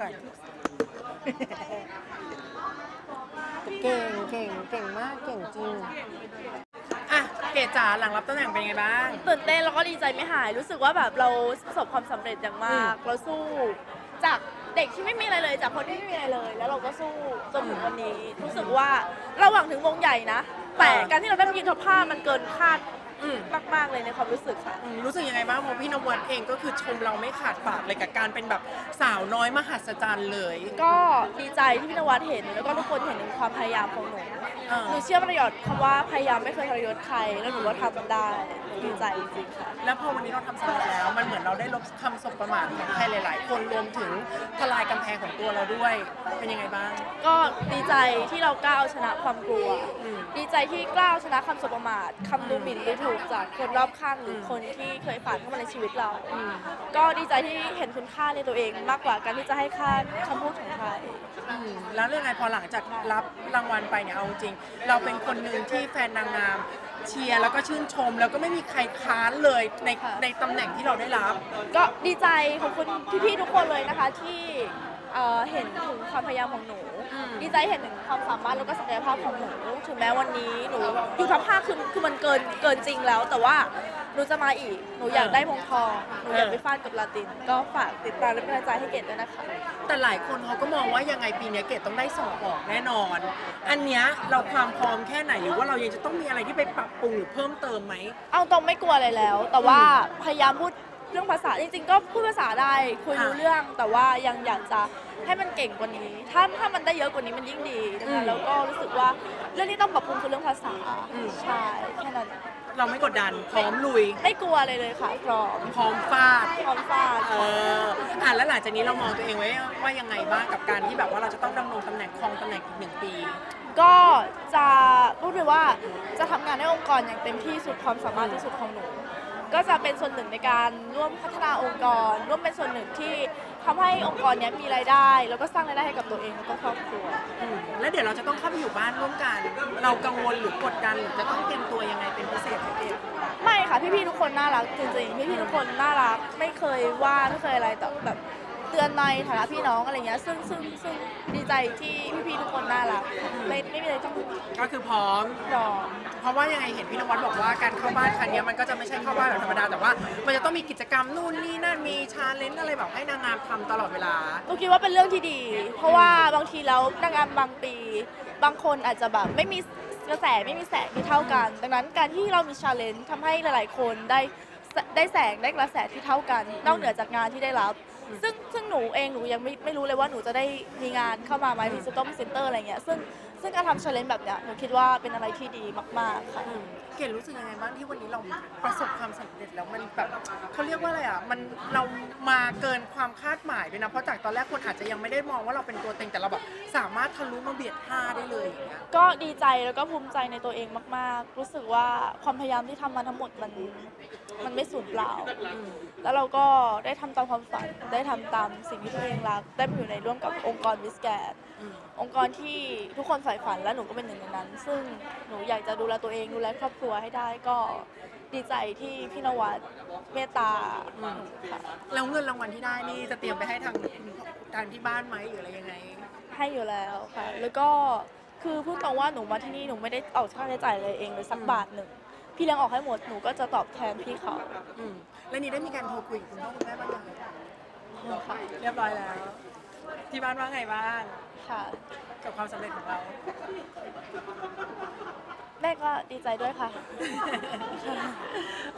ก่อน เก่งเก่งเก่งมากเก่งจริง อะ เกดจ๋าหลังรับตำแหน่งเป็นไงบ้าง ตื่นเต้นแล้วก็ดีใจไม่หาย รู้สึกว่าแบบเราประสบความสำเร็จอย่างมาก เราสู้จากเด็กที่ไม่มีอะไรเลย จากคนที่ไม่มีอะไรเลย แล้วเราก็สู้จนถึงวันนี้ รู้สึกว่าเราหวังถึงวงใหญ่นะ แต่การที่เราได้มายืนท็อปห้ามันเกินคาด อืม มากๆเลยในความรู้สึกค่ะ อืมรู้สึกยังไงบ้างเพราะพี่นวัดเองก็คือชมเราไม่ขาดปากเลยกับการเป็นแบบสาวน้อยมหัศจรรย์เลยก็ดีใจที่พี่นวัดเห็น แล้วก็ทุกคนเห็นถึงความพยายามของหนู เออหนูเชื่อประโยชน์คำว่าพยายามไม่เคยทรยศใคร แล้วหนูก็ทำได้ดีใจจริงๆค่ะ แล้วพอวันนี้เราทำสำเร็จแล้ว มันเหมือนเราได้ลบคำสบประมาทของใครหลาย ๆ คนรวมถึงทลายกำแพงของตัวเราด้วย เป็นยังไงบ้าง ก็ดีใจที่เรากล้าเอาชนะความกลัว อืม ดีใจที่กล้าเอาชนะคำสบประมาทคำดูหมิ่นดูถูกจากคนรอบข้างหรืออมคนที่เคยผ่านเข้ามาในชีวิตเราอืมก็ดีใจที่เห็นคุณค่าในตัวเองมากกว่าการที่จะให้ค่าคำพูดของใครอืมแล้วเรื่องไงพอหลังจากรับรางวัลไปเนี่ยเอาจริง เราเป็นคนหนึ่งที่แฟนนางงาม เชียร์แล้วก็ชื่นชม แล้วก็ไม่มีใครค้านเลยในค่ะในตำแหน่งที่เราได้รับ ก็ดีใจขอบคุณพี่ๆทุกคนเลยนะคะที่ เอ่อเห็นถึงความพยายามของหนูอืมดีใจเห็นถึงความสามารถแล้วก็ศักยภาพของหนูถึงแม้วันนี้หนูอยู่ท็อปห้าคือคือมันเกินเกินจริงแล้ว แต่ว่าหนูจะมาอีกหนูอยากได้มงทองหนูอยากไปฟาดกับลาติน ก็ฝากติดตามและเป็นกำลังใจให้เกดด้วยนะคะ แต่หลายคนเขาก็มองว่ายังไงปีเนี้ยเกดต้องได้สอบออกแน่นอน อันเนี้ยเราความพร้อมแค่ไหนหรือว่าเรายังจะต้องมีอะไรที่ไปปรับปรุงหรือเพิ่มเติมไหม เอาตรงไม่กลัวอะไรแล้ว แต่ว่าพยายามพูด เรื่องภาษาจริงๆ ก็พูดภาษาได้คุยรู้อะเรื่องแต่ว่ายังอยากจะให้มันเก่งกว่านี้ ถ้าถ้ามันได้เยอะกว่านี้มันยิ่งดีนะอืคะมแล้วก็รู้สึกว่าเรื่องที่ต้องปรับปรุงคือเรื่องภาษาอืม ใช่แค่นั้นเราไม่กดดันพร้อมลุย ไม่กลัวอะไรเลยค่ะพร้อมพร้อมฟาด พร้อมฟาด เอออะแล้วหลังจากนี้เรามองตัวเองไว้ว่ายังไงบ้างกับการที่แบบว่าเราจะต้องดำรงตำแหน่งครองตำแหน่งอีกหนึ่งปี ก็จะพูดเลยว่าจะทำงานให้องค์กรอย่างเต็มที่สุดความสามารถที่สุดของหนู ก็จะเป็นส่วนหนึ่งในการร่วมพัฒนาองค์กร ร่วมเป็นส่วนหนึ่งที่ทำให้องค์กรเนี้ยมีรายได้ แล้วก็สร้างรายได้ให้กับตัวเองแล้วก็ครอบครัว อืมแล้วเดี๋ยวเราจะต้องเข้าไปอยู่บ้านร่วมกัน เรากังวลหรือกดดันหรือจะต้องเตรียมตัวยังไงเป็นพิเศษไหมเกดไม่ค่ะพี่ๆทุกคนน่ารักจริงๆพี่ๆทุกคนน่ารักไม่เคยว่าไม่เคยอะไรแต่แบบ เตือนในฐานะพี่น้องอะไรเงี้ยซึ่งซึ่งซึ่งดีใจที่พี่ๆทุกคนน่ารักไม่ไม่มีอะไรต้องก็คือพร้อม รอ เพราะว่ายังไงเห็นพี่นวัดบอกว่าการเข้าบ้านครั้งเนี้ยมันก็จะไม่ใช่เข้าบ้านแบบธรรมดาแต่ว่า มันจะต้องมีกิจกรรมนู่นนี่นั่นมีชาเลนจ์อะไรแบบให้นางงามทำตลอดเวลา หนูคิดว่าเป็นเรื่องที่ดี เพราะว่าบางทีแล้วนางงามบางปี บางคนอาจจะแบบไม่มีกระแสไม่มีแสงที่เท่ากัน ดังนั้นการที่เรามีชาเลนจ์ทำให้หลาย ๆ คนได้ได้แสงได้กระแสที่เท่ากัน นอกเหนือจากงานที่ได้รับ ซึ่งซึ่งหนูเองหนูยังไม่ไม่รู้เลยว่าหนูจะได้มีงานเข้ามาไหมมีสต็อมเซ็นเตอร์อะไรเงี้ยซึ่ง ซึ่งการทำชาเลนจ์แบบเนี้ยหนูคิดว่าเป็นอะไรที่ดีมาก ๆ ค่ะ อืมเกดรู้สึกยังไงบ้างที่วันนี้เราประสบความสำเร็จแล้วมันแบบเขาเรียกว่าอะไรอะมันเรามาเกินความคาดหมายด้วยนะเพราะจากตอนแรกคนอาจจะยังไม่ได้มองว่าเราเป็นตัวเต็งแต่เราแบบสามารถทะลุมาเบียดห้าได้เลยอย่างเงี้ยก็ดีใจแล้วก็ภูมิใจในตัวเองมาก ๆ รู้สึกว่าความพยายามที่ทำมาทั้งหมดมันมันไม่สูญเปล่า อืมแล้วเราก็ได้ทำตามความฝัน ได้ทำตามสิ่งที่ตัวเองรัก ได้มาอยู่ในร่วมกับองค์กรวิสแกน อืม องค์กรที่ทุกคนใฝ่ฝันและหนูก็เป็นหนึ่งในนั้น ซึ่งหนูอยากจะดูแลตัวเองดูแลครอบครัวให้ได้ก็ดีใจที่พี่นวัดเมตตาหนูค่ะแล้วเงินรางวัลที่ได้นี่จะเตรียมไปให้ทางทางที่บ้านไหมหรืออะไรยังไง ให้อยู่แล้วค่ะ แล้วก็คือพูดตรงว่าหนูมาที่นี่หนูไม่ได้ออกค่าใช้จ่ายเลยเองเลยสักอืมบาทหนึ่งพี่เลี้ยงออกให้หมดหนูก็จะตอบแทนพี่เขาอืมแล้วนี่ได้มีการโทรคุยกับคุณพ่อคุณแม่บ้างยังค่ะ เรียบร้อยแล้ว ที่บ้านว่าไงบ้างค่ะ กับความสำเร็จของเรา แม่ก็ดีใจด้วยค่ะ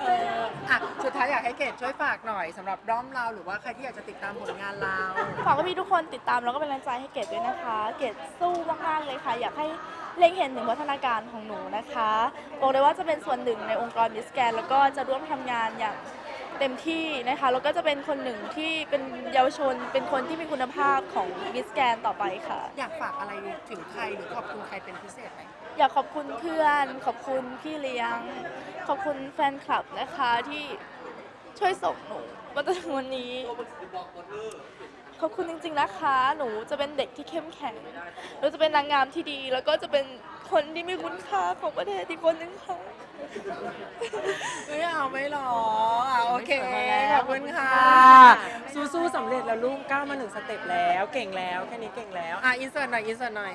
เอออะสุดท้ายอยากให้เกดช่วยฝากหน่อยสำหรับด้อมเราหรือว่าใครที่อยากจะติดตามผลงานเราฝากพี่ทุกคนติดตามแล้วก็เป็นกำลังใจให้เกดด้วยนะคะ เกดสู้มากๆเลยค่ะ อยากให้เล็งเห็นถึงพัฒนาการของหนูนะคะบอกเลยว่าจะเป็นส่วนหนึ่งในองค์กรมิสแกนแล้วก็จะร่วมทำงานอย่าง เต็มที่นะคะแล้วก็จะเป็นคนหนึ่งที่เป็นเยาวชน เป็นคนที่มีคุณภาพของมิสแกนต่อไปค่ะ อยากฝากอะไรถึงใครหรือขอบคุณใครเป็นพิเศษไหมอยากขอบคุณเพื่อน ขอบคุณพี่เลี้ยง ขอบคุณแฟนคลับนะคะที่ช่วยส่งหนูมาจนถึงวันนี้ ขอบคุณจริง ๆนะคะ หนูจะเป็นเด็กที่เข้มแข็งหนูจะเป็นนางงามที่ดี แล้วก็จะเป็น คนที่ไม่คุ้นค่าของประเทศอีกคนนึงค่ะ ไม่เอาไม่หรออะโอเค ขอบคุณค่ะ สู้ๆสำเร็จแล้วลูกก้าวมาหนึ่งสเต็ปแล้ว เก่งแล้ว แค่นี้เก่งแล้ว อะ อินเสิร์ตหน่อย อินเสิร์ตหน่อย